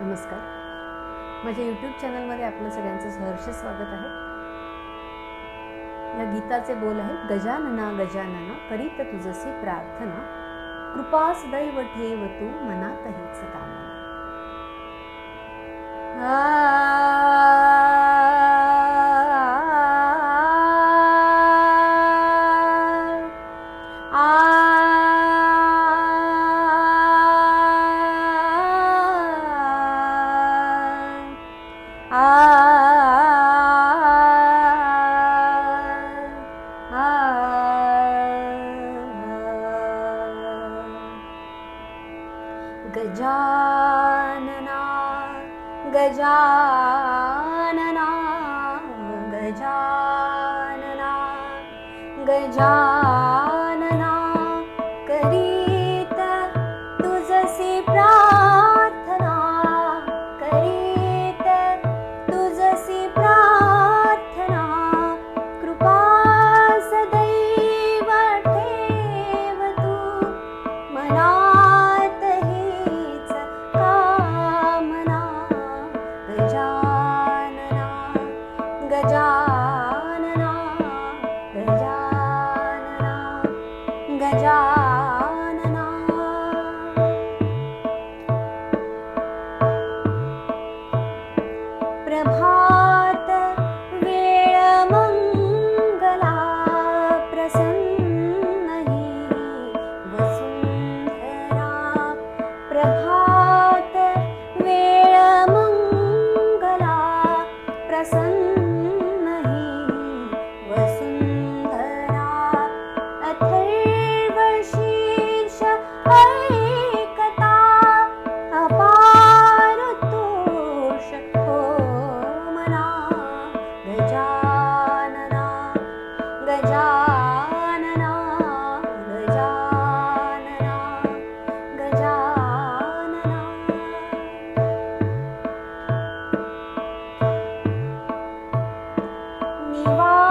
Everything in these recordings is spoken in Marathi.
नमस्कार. माझ्या यूट्यूब चॅनलमध्ये आपलं सगळ्यांचं सहर्ष स्वागत आहे. या गीताचे बोल आहेत गजानना गजानना करीत तुझसी प्रार्थना. कृपास दैव ठेव तू मनात हिच कामना गजानना गजानना गजानना गजा Wow.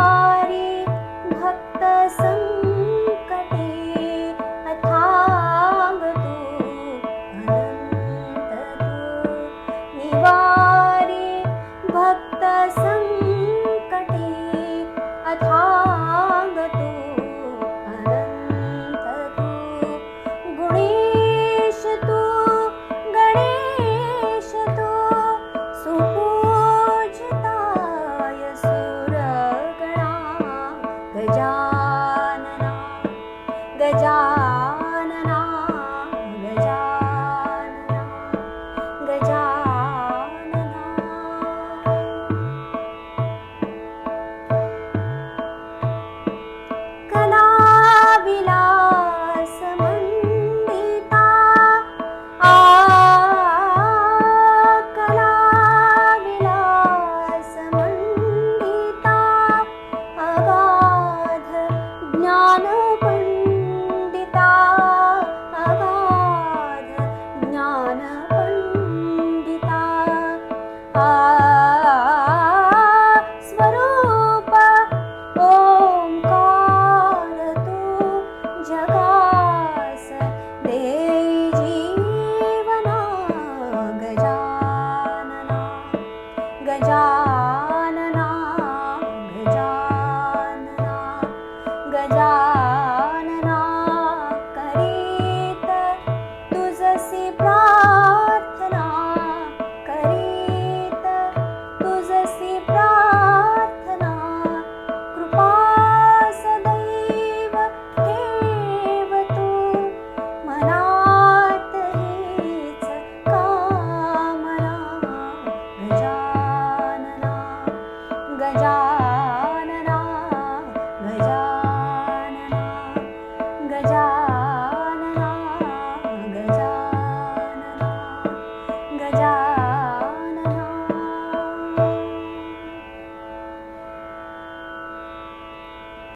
살자.